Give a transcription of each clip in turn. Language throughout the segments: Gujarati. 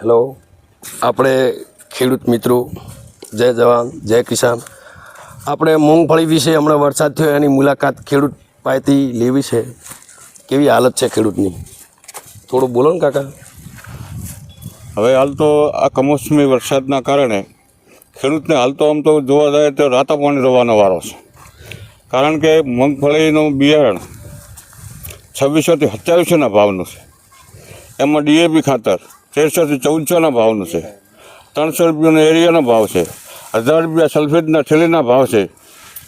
હેલો. આપણે ખેડૂત મિત્રો, જય જવાન, જય કિસાન. આપણે મૂંગફળી વિશે હમણાં વરસાદ થયો, એની મુલાકાત ખેડૂત પાસેથી લેવી છે. કેવી હાલત છે ખેડૂતની? થોડું બોલો ને કાકા. હવે હાલ તો આ કમોસમી વરસાદના કારણે ખેડૂતને હાલ તો આમ તો જોવા જાય તો રાતા પાણી રવાનો વારો છે. કારણ કે મગફળીનું બિયારણ છવ્વીસોથી સત્યાવીસોના ભાવનું છે. એમાં ડીએપી ખાતર તેરસોથી ચૌદસોના ભાવનું છે. ત્રણસો રૂપિયાનો એરિયાનો ભાવ છે. હજાર રૂપિયા સલ્ફેટના થેલીના ભાવ છે.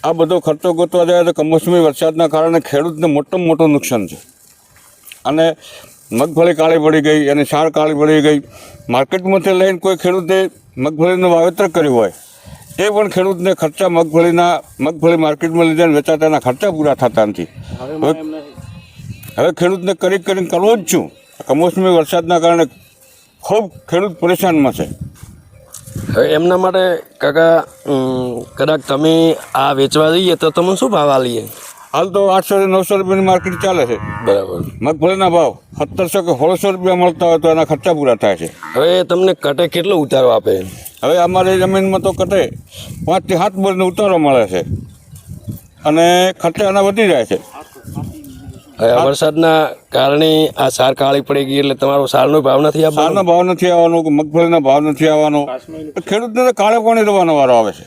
આ બધો ખર્ચો ગોતવા જાય તો કમોસમી વરસાદના કારણે ખેડૂતને મોટામાં મોટું નુકસાન છે. અને મગફળી કાળી પડી ગઈ અને સાર કાળી પડી ગઈ. માર્કેટમાંથી લઈને કોઈ ખેડૂતે મગફળીનું વાવેતર કર્યું હોય એ પણ ખેડૂતને ખર્ચા મગફળીના મગફળી માર્કેટમાં લીધે વેચાતાના ખર્ચા પૂરા થતા નથી. હવે હવે ખેડૂતને કરી કરીને કરવો જ છું કમોસમી વરસાદના કારણે ખૂબ ખેડૂત પરેશાનમાં છે. હવે એમના માટે કાકા કદાચ તમે આ વેચવા જઈએ તો તમે શું ભાવ આલીએ? હાલ તો આઠસોથી નવસો રૂપિયાની માર્કેટ ચાલે છે. બરાબર. મગફળીના ભાવ સત્તરસો કે સોળસો રૂપિયા મળતા હોય તો એના ખર્ચા પૂરા થાય છે. હવે તમને કટે કેટલો ઉતારો આપે? હવે અમારી જમીનમાં તો કટે પાંચથી સાત બોરનો ઉતારો મળે છે. અને ખર્ચા એના વધી જાય છે. આ વરસાદના કારણે આ સાર કાળી પડી ગઈ એટલે તમારો સારનો ભાવ નથી આપવાનો સારના ભાવ નથી આવવાનો કે મગફળીના ભાવ નથી આવવાનો. ખેડૂતને તો કાળે પાણી રવાનો વારો આવે છે?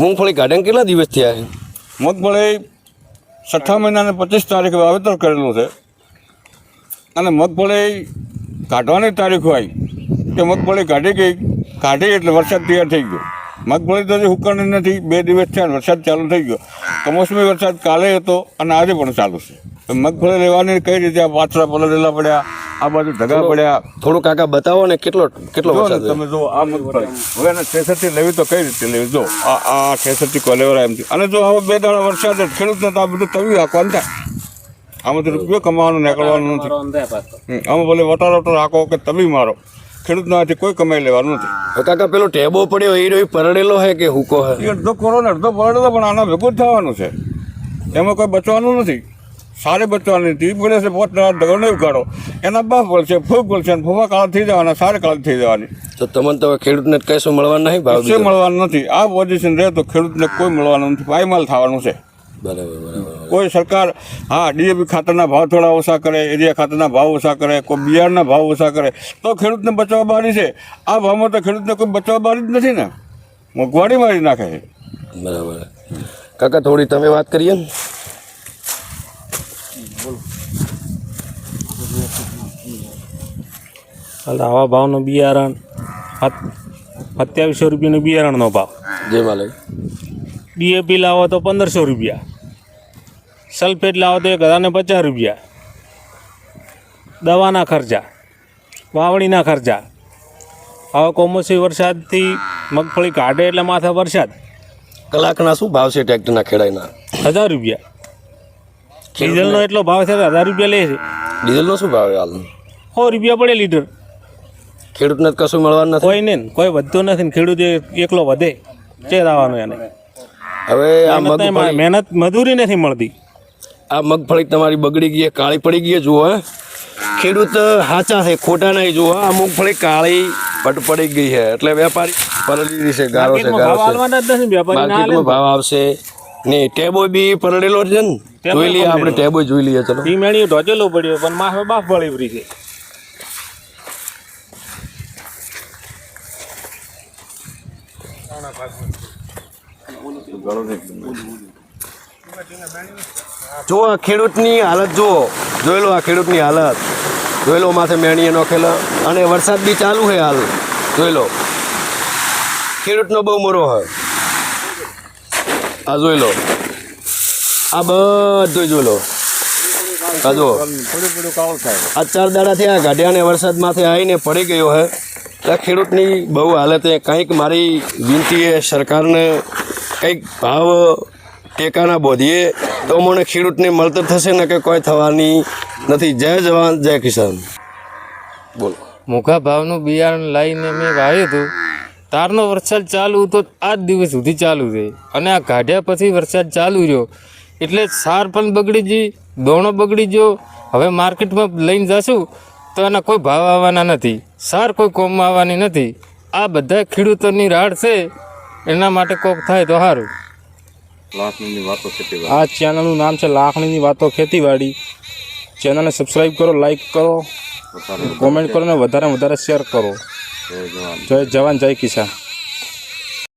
મૂંગફળી ગાર્ડન કેટલા દિવસ થયા છે? મગફળી છઠ્ઠા મહિનાને પચીસ તારીખે વાવેતર કરેલું છે. અને મગફળી કાઢવાની તારીખ હોય કે મગફળી કાઢી ગઈ કાઢી એટલે વરસાદ તૈયાર થઈ ગયો. મગફળી તો હજી હુકાણી નથી બે દિવસ થયા અને વરસાદ ચાલુ થઈ ગયો. કમોસમી વરસાદ કાલે હતો અને આજે પણ ચાલુ છે. મગફળી લેવાની કઈ રીતે આ પાછળ પલળેલા પડ્યા આ બાજુ ઢગા પડ્યા. થોડું કાકા બતાવો ને કેટલો કેટલો વરસાદ તમે જો આ મગફળી. હવે એને ઠેસરથી લેવી તો કઈ રીતે લેવી? જો આ આ છેસઠથી કોલેવરા એમ અને જો હવે બે દાડા વરસાદ ખેડૂતને તો આ બધું તવી હાંકવાનું થાય. આમાંથી રૂપિયો કમાવાનો નીકળવાનો નથી. હમ, આમાં ભલે વટાર વટાર હાંકો કે તવી મારો. ખેડૂતનાથી કોઈ કમાઈ લેવાનું નથી. કાકા પેલો ટેબો પડ્યો એ રહ્યો પરડેલો હે કે હુકો હે? અડધો કોરો ને અડધો પડેલો પણ આના ભેગું જ થવાનું છે. એમાં કોઈ બચવાનું નથી. સારે બચવાની હતી પડે છે પોત દગડ નહીં ઉગાડો. એના બાપ પડશે ફૂગ બોલશે અને ફૂફા કાળ થઈ જવાના સારે કાળ થઈ જવાની. તો તમને તો ખેડૂતને કશું મળવાનું નહીં ભાવ શું મળવાનું નથી. આ પોઝિશન રહે તો ખેડૂતને કોઈ મળવાનું નથી. પાયમાલ થવાનું છે. બરાબર બરાબર કોઈ સરકાર હા ડીએપી ખાતરના ભાવ થોડા ઓછા કરે એરિયા ખાતરના ભાવ ઓછા કરે કોઈ બિયારણના ભાવ ઓછા કરે તો ખેડૂતને બચાવવા બારી છે. આ ભાવમાં તો ખેડૂતને કોઈ બચાવવા બારી જ નથી ને. મોંઘવારી મારી નાખે છે. બરાબર. કાકા થોડી તમે વાત કરીએ એટલે આવા ભાવનું બિયારણ સત- સત્યાવીસો રૂપિયાનું બિયારણનો ભાવ. જય માલિક ડીએપી લાવો તો પંદરસો રૂપિયા. સલ્ફેટ લાવો તો એક હજારને પચાસ રૂપિયા. દવાના ખર્ચા વાવણીના ખર્ચા. હવે કોમોસી વરસાદથી મગફળી કાઢે એટલે માથે વરસાદ. કલાકના શું ભાવ છે ટ્રેક્ટરના ખેડાઈના? હજાર રૂપિયા. ડીઝલનો એટલો ભાવ છે હજાર રૂપિયા લે છે. ડીઝલનો શું ભાવ હાલ સો રૂપિયા પડે લીટર. ખેડૂતને કશું મળવાનું નથી? કોઈ નહીં કોઈ વધતું નથી ને ખેડૂત એકલો વધે ચેર આવવાનું એને. હવે આ. મગફળી મહેનત મજૂરી નથી મળતી. આ મગફળી તમારી બગડી ગઈ કાળી પડી ગઈ જુઓ ખેડૂત સાચા છે ખોટા નહીં જુઓ આ મગફળી કાળી પટ પડી ગઈ છે એટલે વેપારી પલળી છે ગારો છે ગારો ભાવ આવશે. ને ટેબો બી પરડેલો છે ને. જોઈ લઈએ આપણે ટેબો જોઈ લઈએ ચલો. ઈ મેળી ઢોચેલો પડ્યો પણ માથે બાફ પડી પડી છે. જુઓ આ ખેડૂતની હાલત જુઓ. જોઈ લો આ ખેડૂતની હાલત. જોઈ લો માથે મેણીએ નોખેલો. અને વરસાદ બી ચાલુ છે હાલ. જોઈ લો ખેડૂતનો બહુ મોરો હોય. આ જોઈ લો આ બધું જોઈ લો આ જુઓ. થોડું થોડું કાળું થાય. આ ચાર દાડાથી આ ગાઢિયાને વરસાદમાંથી આવીને પડી ગયો હે. એટલે આ ખેડૂતની બહુ હાલત કંઈક મારી વિનંતી એ સરકારને, કંઈક ભાવ ટેકાના બોધીએ તો મને ખેડૂતને મળતર થશે ને કે કોઈ થવાની નથી. જય જવાન, જય કિસાન. બોલો. મોઘા ભાવનું બિયારણ લાવીને મેં વાવ્યું હતું. તારનો વરસાદ ચાલુ તો આ જ દિવસ સુધી ચાલુ છે. અને આ કાઢ્યા પછી વરસાદ ચાલુ રહ્યો. એટલે સાર પણ બગડી ગઈ, દોણો બગડી ગયો. હવે માર્કેટમાં લઈને જશું. તો એના કોઈ ભાવ આવવાના નથી સાર કોઈ કોમમાં આવવાની નથી. આ બધા ખેડૂતોની રાડ છે એના માટે કોક થાય તો સારું આ ચેનલનું નામ છે લાખણીની વાતો ખેતીવાડી. ચેનલને સબસ્ક્રાઈબ કરો લાઈક કરો કોમેન્ટ કરો અને વધારે વધારે શેર કરો. જય જવાન જય કિસાન.